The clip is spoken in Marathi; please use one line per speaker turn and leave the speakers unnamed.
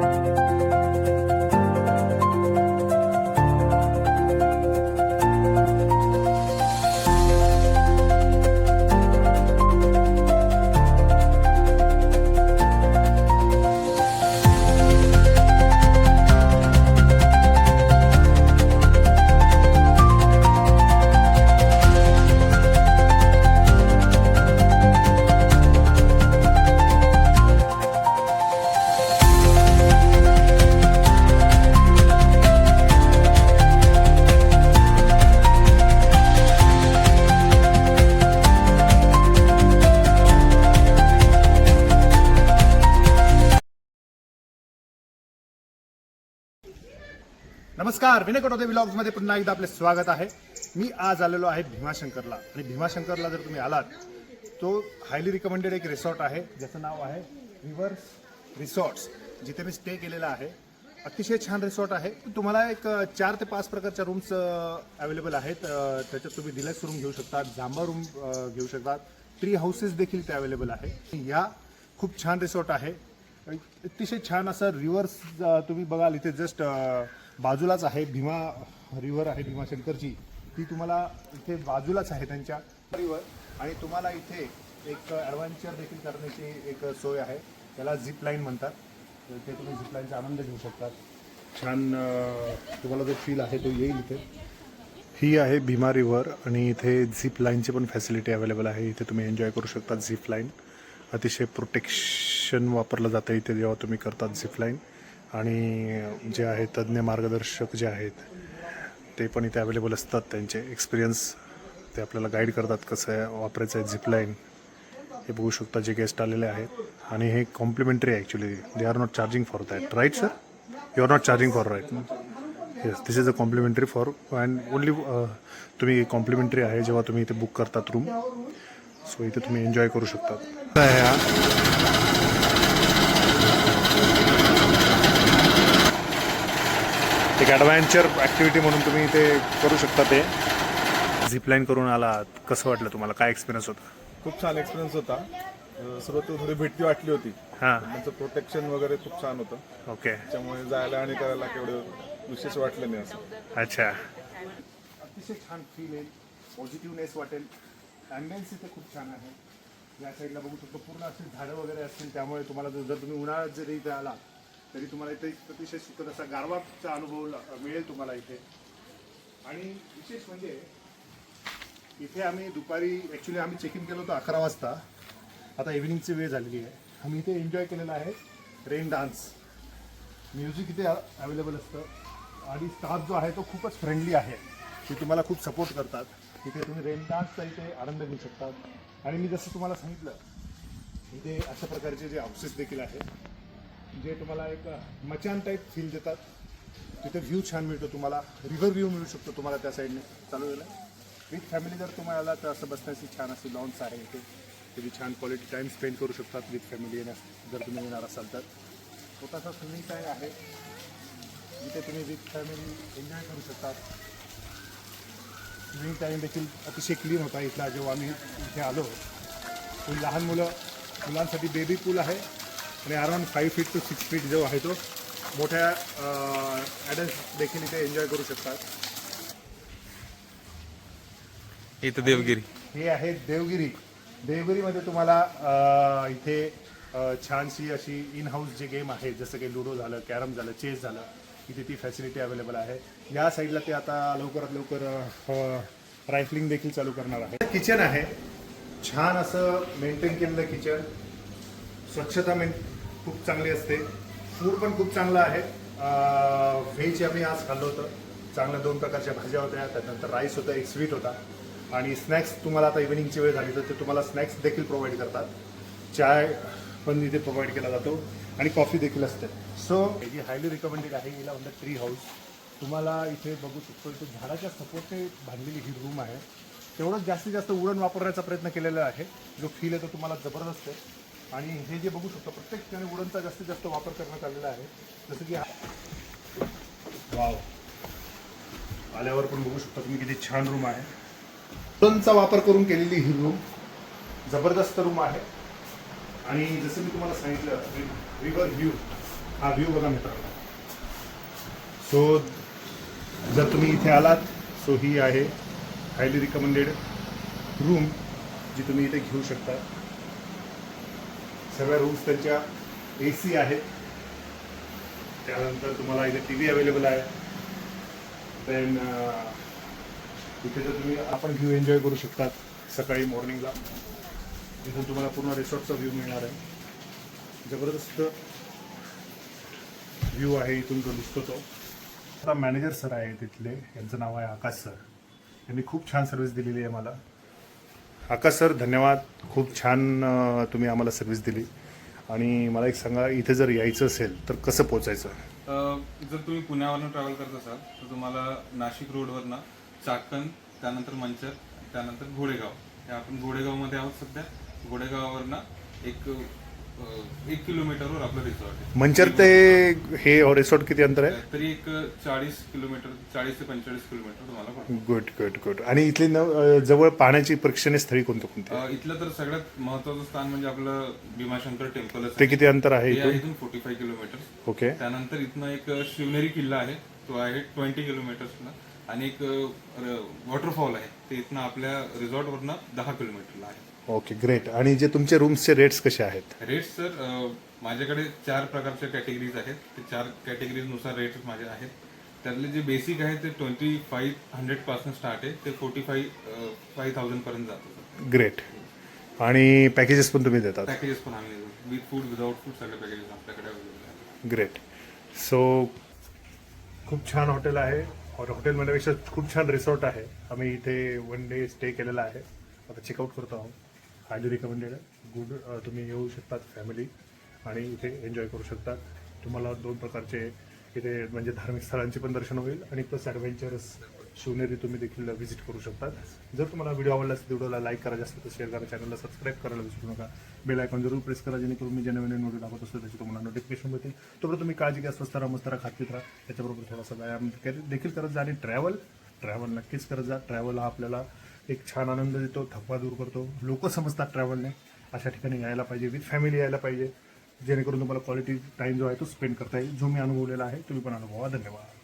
Música नमस्कार विनय कटोदे व्लॉग्समध्ये पुन्हा एकदा आपले स्वागत आहे. मी आज आलेलो आहे भीमाशंकरला. आणि भीमाशंकरला जर तुम्ही आलात तो हायली रिकमेंडेड एक रिसॉर्ट आहे. ज्याचं नाव आहे रिव्हर्स रिसॉर्ट्स जिथे मी स्टे केलेला आहे. अतिशय छान रिसॉर्ट आहे. तुम्हाला एक चार ते पाच प्रकारच्या रूम्स अवेलेबल आहेत. त्याच्यात तुम्ही डिलक्स रूम घेऊ शकता जांबा रूम घेऊ शकता ट्री हाऊसेस देखील ते अवेलेबल आहे. या खूप छान रिसॉर्ट आहे. अतिशय छान असं रिव्हर्स तुम्ही बघाल इथे जस्ट बाजूलाच आहे भीमा रिव्हर आहे भीमाशंकरची ती तुम्हाला इथे बाजूलाच आहे त्यांच्या रिव्हर आणि तुम्हाला इथे एक ॲडव्हेंचर देखील करण्याची एक सोय आहे. त्याला झिप लाईन म्हणतात. तर ते तुम्ही झिप लाईनचा आनंद घेऊ शकतात. छान तुम्हाला जो फील आहे तो येईल इथे. ही आहे भीमा रिव्हर आणि इथे झिप लाईनची पण फॅसिलिटी अवेलेबल आहे. इथे तुम्ही एन्जॉय करू शकता झिप लाईन अतिशय प्रोटेक्शन वापरलं जातं इथे जेव्हा तुम्ही करतात झिप लाईन आणि जे आहे तज्ज्ञ मार्गदर्शक जे आहेत ते पण इथे अवेलेबल असतात. त्यांचे एक्सपिरियन्स ते आपल्याला गाईड करतात कसं आहे वापरायचं आहे झिपलाईन हे बघू शकता जे गेस्ट आलेले आहेत. आणि हे कॉम्प्लिमेंटरी आहे actually they are not charging for that right sir you are not charging for right yes this is a complimentary for and only तुम्ही कॉम्प्लिमेंटरी आहे जेव्हा तुम्ही इथे बुक करतात रूम सो इथे तुम्ही एन्जॉय करू शकता आहे हा एक ॲडव्हेंचर ॲक्टिव्हिटी म्हणून तुम्ही इथे करू शकता ते. झिपलाईन करून आलात. कसं वाटलं तुम्हाला? काय एक्सपिरियन्स होता?
खूप छान एक्सपिरियन्स होता. अं, सुरुवातीला थोडी भीती वाटली होती.
हां.
त्यांचं प्रोटेक्शन वगैरे खूप छान होतं.
ओके.
त्यामुळे जायला आणि करायला केवढं विशेष वाटलं नाही असं.
अच्छा. अतिशय छान फील येईल पॉझिटिव्हनेस वाटेल. ॲम्बियन्स इथे खूप छान आहे. या साईडला बघू शकतो. पूर्ण अशी झाडं वगैरे असतील त्यामुळे तुम्हाला जर जर तुम्ही उन्हाळ्यात जरी इथे आला तरी तुम्हाला इथे अतिशय सुखद असा गारवाचा अनुभव मिळेल तुम्हाला इथे. आणि विशेष म्हणजे इथे आम्ही दुपारी ॲक्च्युली आम्ही चेक इन केलं होतं अकरा वाजता. आता इव्हिनिंगची वेळ झालेली आहे. आम्ही इथे एन्जॉय केलेला आहे रेन डान्स म्युझिक इथे अवेलेबल असतं. आणि स्टाफ जो आहे तो खूपच फ्रेंडली आहे. ते तुम्हाला खूप सपोर्ट करतात. इथे तुम्ही रेन डान्सचा इथे आनंद घेऊ शकतात. आणि मी जसं तुम्हाला सांगितलं इथे अशा प्रकारचे जे हाऊसेस देखील आहेत जे तुम्हाला एक मचान टाईप फील देतात. तिथे व्ह्यू छान मिळतो तुम्हाला. रिव्हर व्ह्यू मिळू शकतो तुम्हाला त्या साईडने चालू झालं? विथ फॅमिली जर तुम्हाला आला तर असं बसण्याची छान अशी लॉन्स आहे इथे. तुम्ही छान क्वालिटी टाईम स्पेंड करू शकतात विथ फॅमिली येण्यास जर तुम्ही येणार असाल तर. छोटासा स्विमिंग टाय आहे. जिथे तुम्ही विथ फॅमिली एन्जॉय करू शकतात. स्विमिंग टाईम देखील अतिशय क्लीन होता इथला. जेव्हा आम्ही इथे आलो लहान मुलं मुलांसाठी बेबी पूल आहे. आणि around five feet to six feet जो आहे तो मोठ्या ॲडल्ट देखील इथे एन्जॉय करू शकतात.
इथं देवगिरी.
हे आहे देवगिरी. देवगिरीमध्ये तुम्हाला इथे छानशी अशी इन हाऊस जे गेम आहे जसं की लुडो झालं कॅरम झालं चेस झालं इथे ती फॅसिलिटी अवेलेबल आहे. या साईडला ते आता लवकरात लवकर रायफलिंग देखील चालू करणार आहे. किचन आहे. छान असं मेंटेन केलेलं किचन स्वच्छता मेन खूप चांगली असते. फूड पण खूप चांगलं आहे. व्हेज आम्ही आज खाल्लं होतं. चांगल्या दोन प्रकारच्या भाज्या होत्या. त्यानंतर राईस होता एक स्वीट होता. आणि स्नॅक्स तुम्हाला आता इव्हिनिंगची वेळ झाली तर ते तुम्हाला स्नॅक्स देखील प्रोव्हाइड करतात. चाय पण इथे प्रोव्हाइड केला जातो. आणि कॉफी देखील असते. सो ही हायली रिकमेंडेड आहे. हिला म्हणतात ट्री हाऊस तुम्हाला इथे बघू शकतो. इथे झाडाच्या सपोर्टने बांधलेली ही रूम आहे. तेवढंच जास्तीत जास्त उडण वापरण्याचा प्रयत्न केलेला आहे. जो फील आहे तो तुम्हाला जबरदस्त आहे. आणि हे जे बघू शकतो प्रत्येक ठिकाणी वुडनचा जास्तीत जास्त वापर करण्यात आलेला आहे. जसं की वाव. आल्यावर पण बघू शकता तुम्ही किती छान रूम आहे. वुडनचा वापर करून केलेली ही रूम जबरदस्त रूम आहे. आणि जसं मी तुम्हाला सांगितलं रिव्हर व्ह्यू हा व्ह्यू बघा मित्रांनो. सो जर तुम्ही इथे आलात सो ही आहे हायली रिकमेंडेड रूम जी तुम्ही इथे घेऊ शकता. सगळ्या रूम्स त्यांच्या ए सी आहेत. त्यानंतर तुम्हाला इथे टी व्ही अवेलेबल आहे. देन इथे जर तुम्ही आपण व्ह्यू एन्जॉय करू शकतात सकाळी मॉर्निंगला इथून तुम्हाला पूर्ण रिसॉर्टचा व्ह्यू मिळणार आहे. जबरदस्त व्ह्यू आहे इथून जो दिसतो तो. आता मॅनेजर सर आहे तिथले यांचं नाव आहे आकाश सर यांनी खूप छान सर्व्हिस दिलेली आहे मला. आकाश सर धन्यवाद. खूप छान तुम्ही आम्हाला सर्व्हिस दिली. आणि मला एक सांगा इथे जर यायचं असेल तर कसं पोचायचं
जर तुम्ही पुण्यावरनं ट्रॅव्हल करत असाल तर तुम्हाला नाशिक रोडवरनं चाकण त्यानंतर मंचर त्यानंतर घोडेगाव. हे आपण घोडेगावमध्ये आहोत सध्या. घोडेगावावरनं एक एक किलोमीटरवर आपलं रिसॉर्ट आहे.
मंचर ते हे रिसॉर्ट किती अंतर आहे?
तरी एक चाळीस किलोमीटर चाळीस ते पंचेचाळीस किलोमीटर तुम्हाला पडतं.
गुड गुड गुड आणि इथली न अं, जवळ पाण्याची प्रेक्षणीय स्थळी कोणतं कोणते?
अ, इथलं तर सगळ्यात महत्वाचं स्थान म्हणजे आपलं भीमाशंकर टेम्पलच
ते किती अंतर आहे इथून?
इथून फोर्टी फाय किलोमीटर
ओके
त्यानंतर इथनं एक शिवनेरी किल्ला आहे. तो आहे ट्वेंटी किलोमीटर्सला आणि एक वॉटरफॉल आहे. ते इथनं आपल्या रिसॉर्टवरनं दहा किलोमीटरला आहे.
ओके ग्रेट आणि जे तुमचे रूम्सचे रेट्स कसे आहेत?
रेट्स सर माझ्याकडे चार प्रकारच्या कॅटेगरीज आहेत. ते चार कॅटेगरीजनुसार रेट्स माझे आहेत. त्यातले जे बेसिक आहे ते ट्वेंटी फाईव्ह हंड्रेडपासून स्टार्ट आहे. ते फोर्टी फाईव्ह फाईव्ह थाउजंड पर्यंत जातं
ग्रेट आणि पॅकेजेस पण तुम्ही देतात?
पॅकेजेस पण आम्ही देतो. विथ फूड विदाउट फूड सगळे पॅकेजेस आपल्याकडे अवेलेबल आहेत.
ग्रेट सो खूप छान हॉटेल आहे. और हॉटेल म्हणण्यापेक्षा खूप छान रिसॉर्ट आहे. आम्ही इथे वन डे स्टे केलेला आहे. आता चेकआउट करतो आहोत. हायली रिकमेंडेड आहे. गुड तुम्ही येऊ शकतात फॅमिली आणि इथे एन्जॉय करू शकतात. तुम्हाला दोन प्रकारचे इथे म्हणजे धार्मिक स्थळांचे पण दर्शन होईल आणि प्लस ॲडव्हेंचरस शिवनेरी तुम्ही देखील व्हिजिट करू शकतात. जर तुम्हाला व्हिडिओ आवडला असेल व्हिडिओला लाईक करायचं असेल तर शेअर करा. चॅनलला सबस्क्राईब करायला विसरू नका. बेल आयकॉन जरूर प्रेस करा जेणेकरून मी ज्या नवीन व्हिडिओ टाकत असतो त्याची तुम्हाला नोटिफिकेशन मिळतील तोपर्यंत तुम्ही काळजी घ्या स्वस्त राहा मस्त राहा खात्रीत राहा. त्याच्याबरोबर थोडासा व्यायाम के- देखील करत जा आणि ट्रॅव्हल ट्रॅव्हल नक्कीच करत जा. ट्रॅव्हल हा आपल्याला एक छान आनंद देतो थकवा दूर करतो. लोक समजतात ट्रॅव्हलने अशा ठिकाणी यायला पाहिजे विथ फॅमिली यायला पाहिजे. जेणेकरून तुम्हाला क्वालिटी टाईम जो आहे तो स्पेंड करता येईल. जो मी अनुभवलेला आहे तुम्ही पण अनुभवा. धन्यवाद.